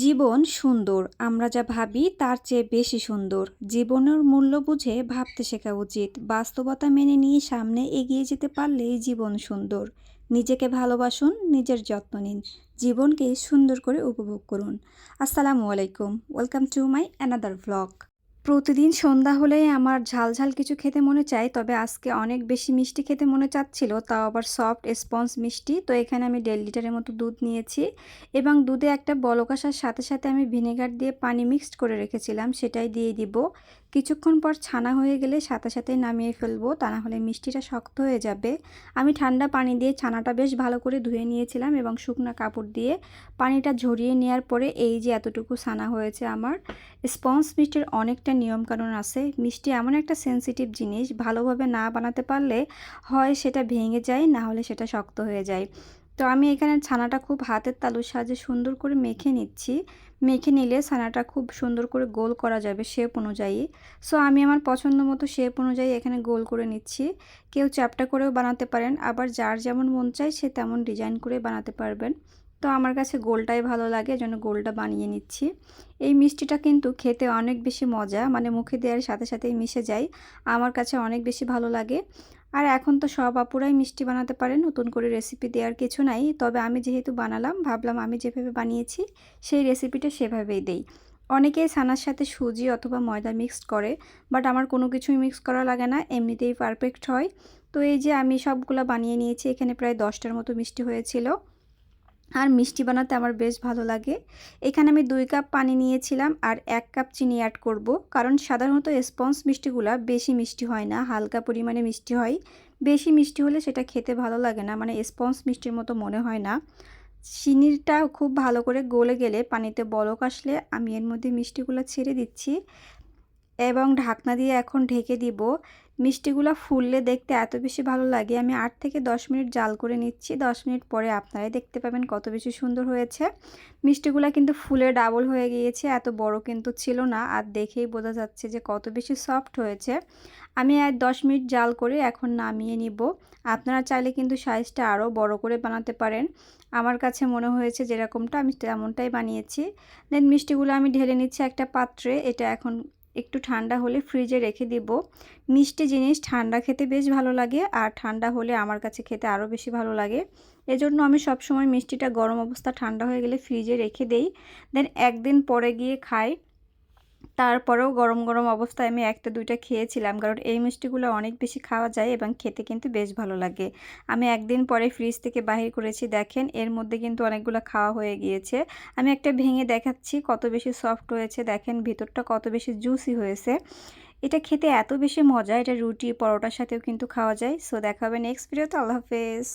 জীবন সুন্দর, আমরা যা ভাবি তার চেয়ে বেশি সুন্দর। জীবনের মূল্য বুঝে ভাবতে শেখা উচিত। বাস্তবতা মেনে নিয়ে সামনে এগিয়ে যেতে পারলেই জীবন সুন্দর। নিজেকে ভালোবাসুন, নিজের যত্ন নিন। জীবনকে সুন্দর করে উপভোগ করুন। আসসালামু আলাইকুম। Welcome to my another vlog প্রতিদিন সন্ধ্যা হলেই আমার ঝাল ঝাল কিছু খেতে মনে চাই, তবে আজকে অনেক বেশি মিষ্টি খেতে মনে চাচ্ছিল, তাও আবার সফট স্পঞ্জ মিষ্টি। তো এখানে আমি দেড় লিটারের মতো দুধ নিয়েছি এবং দুধে একটা বলক আসার সাথে সাথে আমি ভিনেগার দিয়ে পানি মিক্সড করে রেখেছিলাম, সেটাই দিয়ে দিব। কিছুক্ষণ পর ছানা হয়ে গেলে সাথে সাথে নামিয়ে ফেলব, তা না হলে মিষ্টিটা শক্ত হয়ে যাবে। আমি ঠান্ডা পানি দিয়ে ছানাটা বেশ ভালো করে ধুয়ে নিয়েছিলাম এবং শুকনা কাপড় দিয়ে পানিটা ঝরিয়ে নেওয়ার পরে এই যে এতটুকু ছানা হয়েছে আমার। স্পঞ্জ মিষ্টির অনেকটা নিয়মকানুন আছে। মিষ্টি এমন একটা সেন্সিটিভ জিনিস, ভালোভাবে না বানাতে পারলে হয় সেটা ভেঙে যায়, না হলে সেটা শক্ত হয়ে যায়। তো আমি এখানে ছানাটা খুব হাতের তালুর সাহায্যে সুন্দর করে মেখে নিচ্ছি। মেখে নিলে ছানাটা খুব সুন্দর করে গোল করা যাবে শেপ অনুযায়ী। সো আমি আমার পছন্দ মতো শেপ অনুযায়ী এখানে গোল করে নিচ্ছি। কেউ চ্যাপটা করেও বানাতে পারেন, আবার যার যেমন মন চায় সে তেমন ডিজাইন করে বানাতে পারবেন। তো আমার কাছে গোলটাই ভালো লাগে জন্য গোলটা বানিয়ে নিচ্ছি। এই মিষ্টিটা কিন্তু খেতে অনেক বেশি মজা মানে মুখে দেওয়ার সাথে সাথেই মিশে যায়। আমার কাছে অনেক বেশি ভালো লাগে। আর এখন তো সব আপুরাই মিষ্টি বানাতে পারে, নতুন করে রেসিপি দেওয়ার কিছু নাই। তবে আমি যেহেতু বানালাম, ভাবলাম আমি যেভাবে বানিয়েছি, সেই রেসিপিটা সেভাবেই দেই। অনেকেই ছানার সাথে সুজি অথবা ময়দা মিক্সড করে বাট আমার কোনো কিছুই মিক্স করা লাগে না, এমনিতেই পারফেক্ট হয়। তো এই যে আমি সবগুলো বানিয়ে নিয়েছি, এখানে প্রায় দশটার মতো মিষ্টি হয়েছিল। আর মিষ্টি বানাতে আমার বেশ ভালো লাগে। এখানে আমি দুই কাপ পানি নিয়েছিলাম আর এক কাপ চিনি অ্যাড করব। কারণ সাধারণত স্পঞ্জ মিষ্টিগুলো বেশি মিষ্টি হয় না, হালকা পরিমাণে মিষ্টি হয়। বেশি মিষ্টি হলে সেটা খেতে ভালো লাগে না মানে স্পঞ্জ মিষ্টির মতো মনে হয় না। চিনিটা খুব ভালো করে গলে গেলে পানিতে বলক আসলে আমি এর মধ্যে মিষ্টিগুলো ছেড়ে দিচ্ছি। এবং ঢাকনা দিয়ে এখন ঢেকে দিব। মিষ্টিগুলো ফুললে দেখতে এত বেশি ভালো লাগে। আমি আট থেকে দশ মিনিট জাল করে নিচ্ছি। দশ মিনিট পরে আপনারাই দেখতে পাবেন কত বেশি সুন্দর হয়েছে। মিষ্টিগুলো কিন্তু ফুলে ডাবল হয়ে গিয়েছে। এত বড় কিন্তু ছিল না। আর দেখেই বোঝা যাচ্ছে যে কত বেশি সফট হয়েছে। আমি আর দশ মিনিট জাল করে এখন নামিয়ে নিব। আপনারা চাইলে কিন্তু সাইজটা আরও বড় করে বানাতে পারেন। আমার কাছে মনে হয়েছে যেরকমটা, আমি তেমনটাই বানিয়েছি। দেন মিষ্টিগুলো আমি ঢেলে নিচ্ছি একটা পাত্রে। এটা এখন একটু ঠান্ডা হলে ফ্রিজে রেখে দিব। মিষ্টি জিনিস ঠান্ডা খেতে বেশ ভালো লাগে আর ঠান্ডা হলে আমার কাছে খেতে আরও বেশি ভালো লাগে। এজন্য আমি সবসময় মিষ্টিটা গরম অবস্থা ঠান্ডা হয়ে গেলে ফ্রিজে রেখে দেই। দেন একদিন পরে গিয়ে খাই। তারপরেও গরম গরম অবস্থায় আমি একটা, দুইটা খেয়েছিলাম। কারণ এই মিষ্টিগুলো অনেক বেশি খাওয়া যায় এবং খেতে কিন্তু বেশ ভালো লাগে। আমি একদিন পরে ফ্রিজ থেকে বাহির করেছি, দেখেন, এর মধ্যে কিন্তু অনেকগুলো খাওয়া হয়ে গিয়েছে। আমি একটা ভেঙে দেখাচ্ছি, কত বেশি সফট হয়েছে, দেখেন, ভিতরটা কত বেশি জুসি হয়েছে। এটা খেতে এত বেশি মজা, এটা রুটি, পরোটার সাথেও কিন্তু খাওয়া যায়। সো দেখা হবে নেক্সট ভিডিওতে আল্লাহ হাফেজ।